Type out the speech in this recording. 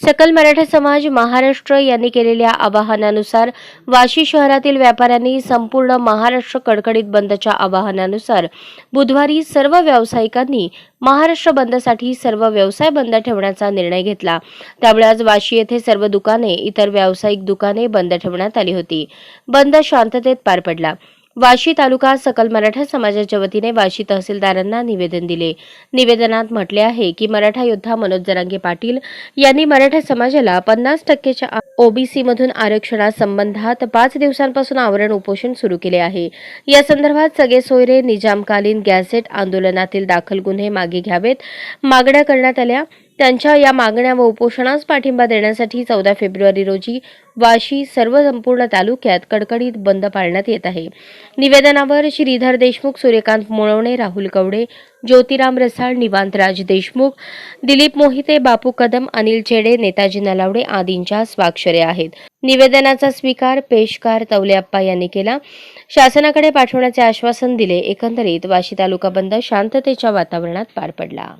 सकल मराठा समाज महाराष्ट्र यांनी केलेल्या आवाहनानुसार वाशी शहरातील व्यापाऱ्यांनी संपूर्ण महाराष्ट्र कडकडीत बंदच्या आवाहनानुसार बुधवारी सर्व व्यावसायिकांनी महाराष्ट्र बंदसाठी सर्व व्यवसाय बंद ठेवण्याचा निर्णय घेतला. त्यामुळे आज वाशी येथे सर्व दुकाने इतर व्यावसायिक दुकाने बंद ठेवण्यात आली होती. बंद शांततेत पार पडला. वाशी तालुका सकल मराठा समाजाच्या वतीने वाशी तहसीलदारांना निवेदन दिले. निवेदनात म्हटले आहे की मराठा योद्धा मनोज जरांगे पाटील यांनी मराठा समाजाला पन्नास टक्केच्या ओबीसी मधून आरक्षणासंबंधात पाच दिवसांपासून आवरण उपोषण सुरू केले आहे. या संदर्भात सगळे सोयरे निजामकालीन गॅझेट आंदोलनातील दाखल गुन्हे मागे घ्यावेत. मागण्या करण्यात आल्या. त्यांच्या या मागण्या व उपोषणास पाठिंबा देण्यासाठी चौदा फेब्रुवारी रोजी वाशी सर्व संपूर्ण तालुक्यात कडकडीत बंद पाळण्यात येत आहे. निवेदनावर श्रीधर देशमुख सूर्यकांत मुळवणे राहुल कवडे ज्योतिराम रसाळ निवांतराज देशमुख दिलीप मोहिते बापू कदम अनिल चेडे नेताजी नलावडे आदींच्या स्वाक्षरे आहेत. निवेदनाचा स्वीकार पेशकार तवलेअप्पा यांनी केला. शासनाकडे पाठवण्याचे आश्वासन दिले. एकंदरीत वाशी तालुका बंद शांततेच्या वातावरणात पार पडला.